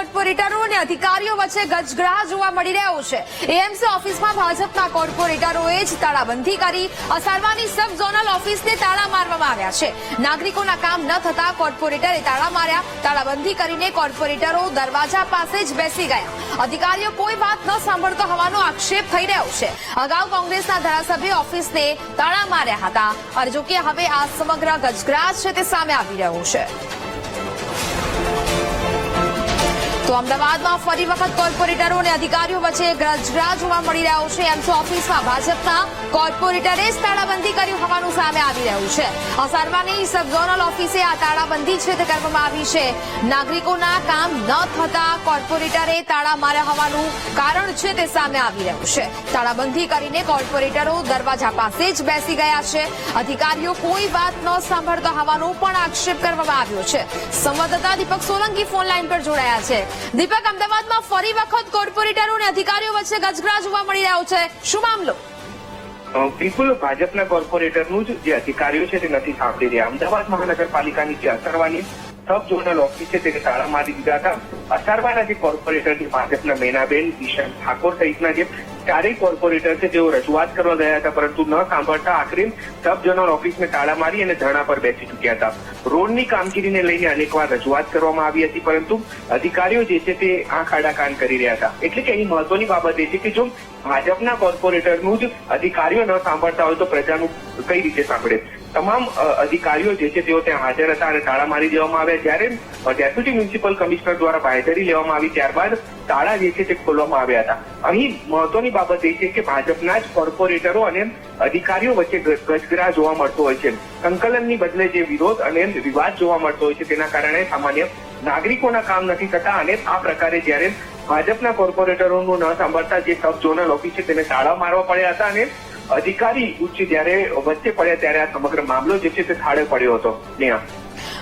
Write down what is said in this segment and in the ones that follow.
કોર્પોરેટરો અને અધિકારીઓ વચ્ચે ગજગ્રાહ જોવા મળી રહ્યો છે. એએમસી ઓફિસમાં ભાજપના કોર્પોરેટરોએ જ તાળાબંધી કરી અસારવાની સબ ઝોનલ ઓફિસને તાળા મારવામાં આવ્યા છે. નાગરિકોના કામ ન થતા કોર્પોરેટરે તાળા માર્યા. તાળાબંધી કરીને કોર્પોરેટરો દરવાજા પાસે જ બેસી ગયા. અધિકારીઓ કોઈ વાત ન સાંભળતો હોવાનો આક્ષેપ થઈ રહ્યો છે. અગાઉ કોંગ્રેસના ધારાસભ્ય ઓફિસને તાળા માર્યા હતા. અને જો કે હવે આ સમગ્ર ગજગ્રાહ છે તે સામે આવી રહ્યો છે. તો અમદાવાદમાં ફરી વખત કોર્પોરેટરો અને અધિકારીઓ વચ્ચે ગજરા જોવા મળી રહ્યો છે. એમસો ઓફિસમાં ભાજપના કોર્પોરેટરે જ તાળાબંધી કર્યું હોવાનું સામે આવી રહ્યું છે. અસારવાની સબઝોનલ ઓફિસે આ તાળાબંધી છે તે કરવામાં આવી છે. નાગરિકોના કામ ન થતા કોર્પોરેટરે તાળા માર્યા હોવાનું કારણ છે તે સામે આવી રહ્યું છે. તાળાબંધી કરીને કોર્પોરેટરો દરવાજા પાસે જ બેસી ગયા છે. અધિકારીઓ કોઈ વાત ન સાંભળતા હોવાનો પણ આક્ષેપ કરવામાં આવ્યો છે. સંવાદદાતા દીપક સોલંકી ફોન લાઈન પર જોડાયા છે. દીપક અમદાવાદમાં ફરી વખત કોર્પોરેટરો અધિકારીઓ વચ્ચે ગજગ્રાહ જોવા મળી રહ્યો છે. શું મામલો? બિલકુલ ભાજપના કોર્પોરેટરનું જ જે અધિકારીઓ છે તે નથી સાંભળી રહ્યા. અમદાવાદ મહાનગરપાલિકાની જે અસરવાની સબ ઝોનલ ઓફિસ છે તેને તાળા મારી દીધા હતા. અસારવાના જે કોર્પોરેટર છે ભાજપના મેનાબેન ઈશાન ઠાકોર સહિતના જે ચારેય કોર્પોરેટર છે જેઓ રજૂઆત કરવા ગયા હતા, પરંતુ ન સાંભળતા આખરે સબ ઝોનલ ઓફિસને તાળા મારી અને ધરણા પર બેસી ચૂક્યા હતા. રોડની કામગીરીને લઈને અનેકવાર રજૂઆત કરવામાં આવી હતી, પરંતુ અધિકારીઓ જે છે તે આંખ આડા કાન કરી રહ્યા હતા. એટલે કે અહીં મહત્વની બાબત એ છે કે જો ભાજપના કોર્પોરેટરનું જ અધિકારીઓ ન સાંભળતા હોય તો પ્રજાનું કઈ રીતે સાંભળે? તમામ અધિકારીઓ જે છે તેઓ ત્યાં હાજર હતા અને તાળા મારી દેવામાં આવ્યા. જ્યારે ડેપ્યુટી મ્યુનિસિપલ કમિશનર દ્વારા બાહેધરી લેવામાં આવી, ત્યારબાદ તાળા જે છે તે ખોલવામાં આવ્યા હતા. અહીં મહત્વની બાબત એ છે કે ભાજપના જ કોર્પોરેટરો અને અધિકારીઓ વચ્ચે ગજગરા જોવા મળતો હોય છે. સંકલનની બદલે જે વિરોધ અને વિવાદ જોવા મળતો હોય છે, તેના કારણે સામાન્ય નાગરિકોના કામ નથી થતા અને આ પ્રકારે જ્યારે ભાજપના કોર્પોરેટરોનું ન સાંભળતા જે સબ ઝોનલ ઓફિસ છે તેને તાળા મારવા પડ્યા હતા અને અધિકારી ઉચ્ચ જ્યારે વચ્ચે પડ્યા ત્યારે આ સમગ્ર મામલો જે છે તે થાળે પડ્યો હતો. નેહા.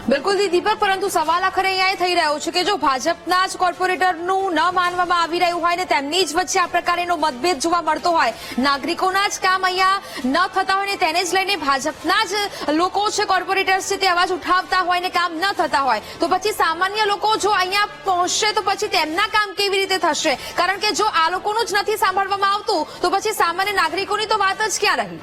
બિલકુલ દીપક, પરંતુ સવાલ આખરે અહીંયા થઈ રહ્યો છે કે જો ભાજપના જ કોર્પોરેટરનું ન માનવામાં આવી રહ્યું હોય ને તેમની જ વચ્ચે આ પ્રકારેનો મતભેદ જોવા મળતો હોય, નાગરિકોના જ કામ અહીંયા ન થતા હોય ને તેને જ લઈને ભાજપના જ લોકો છે કોર્પોરેટર્સ છે તે અવાજ ઉઠાવતા હોય ને કામ ન થતા હોય. તો પછી સામાન્ય લોકો જો અહીંયા પહોંચશે તો પછી તેમના કામ કેવી રીતે થશે? કારણ કે જો આ લોકોનું જ નથી સાંભળવામાં આવતું, તો પછી સામાન્ય નાગરિકોની તો વાત જ ક્યાં રહી?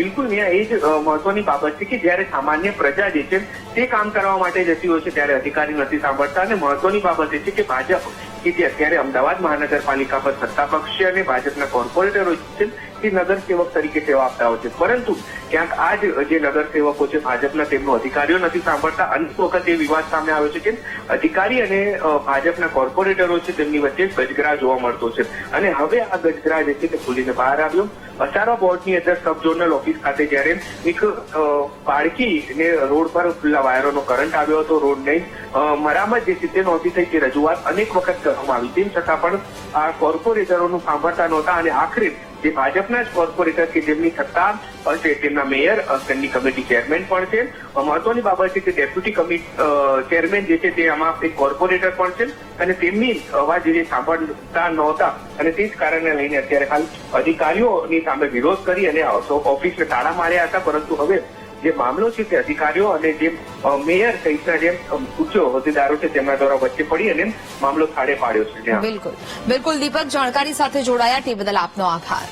બિલકુલ નેહા એ જ મહત્વની બાબત છે કે જ્યારે સામાન્ય પ્રજા જે છે, તે કામ કરવા માટે જતી હોય છે, ત્યારે અધિકારી નથી સાંભળતા અને મહત્વની બાબત એ છે કે ભાજપ, કે જે અત્યારે અમદાવાદ મહાનગરપાલિકા પર સત્તા પક્ષ છે અને ભાજપના કોર્પોરેટરો છે તે નગરસેવક તરીકે સેવા આપતા હોય છે. પરંતુ ક્યાંક આ જ નગરસેવકો છે, ભાજપના તેમનો અધિકારીઓ નથી સાંભળતા. અનેક વખત એ વિવાદ સામે આવ્યો છે કે અધિકારી અને ભાજપના કોર્પોરેટરો છે, તેમની વચ્ચે ગજગરા જોવા મળતો છે. અને હવે આ ગજગરા જે છે તે ખુલીને બહાર આવ્યો. અસારા બોર્ડની અંદર સબ ઝોનલ ઓફિસ ખાતે જ્યારે એક બાળકીને રોડ પર ખુલ્લા વાયરોનો કરંટ આવ્યો હતો. રોડ નહીં મરામત જે છે તે નહોતી થઈ તે રજૂઆત અનેક વખત કરવામાં આવી. તેમ છતાં પણ આ કોર્પોરેટરોનું સાંભળતા નહોતા અને આખરે જે ભાજપના જ કોર્પોરેટર કે જેમની સત્તા છે તેમના મેયર તેમની કમિટી ચેરમેન પણ છે. મહત્વની બાબત છે કે ડેપ્યુટી કમિટી ચેરમેન જે છે તે આમાં એક કોર્પોરેટર પણ છે અને તેમની અવાજ જે સાંભળતા નહોતા અને તે જ કારણને લઈને અત્યારે હાલ અધિકારીઓની સામે વિરોધ કરી અને ઓફિસને તાળા માર્યા હતા, પરંતુ હવે જે મામલો છે તે અધિકારીઓ અને જે મેયર સહિતના જે ઉચ્ચ હોદ્દેદારો છે તેમના દ્વારા વચ્ચે પડી અને મામલો થાળે પાડ્યો છે. બિલકુલ. બિલકુલ, દીપક. જાણકારી સાથે જોડાયા તે બદલ આપનો આભાર.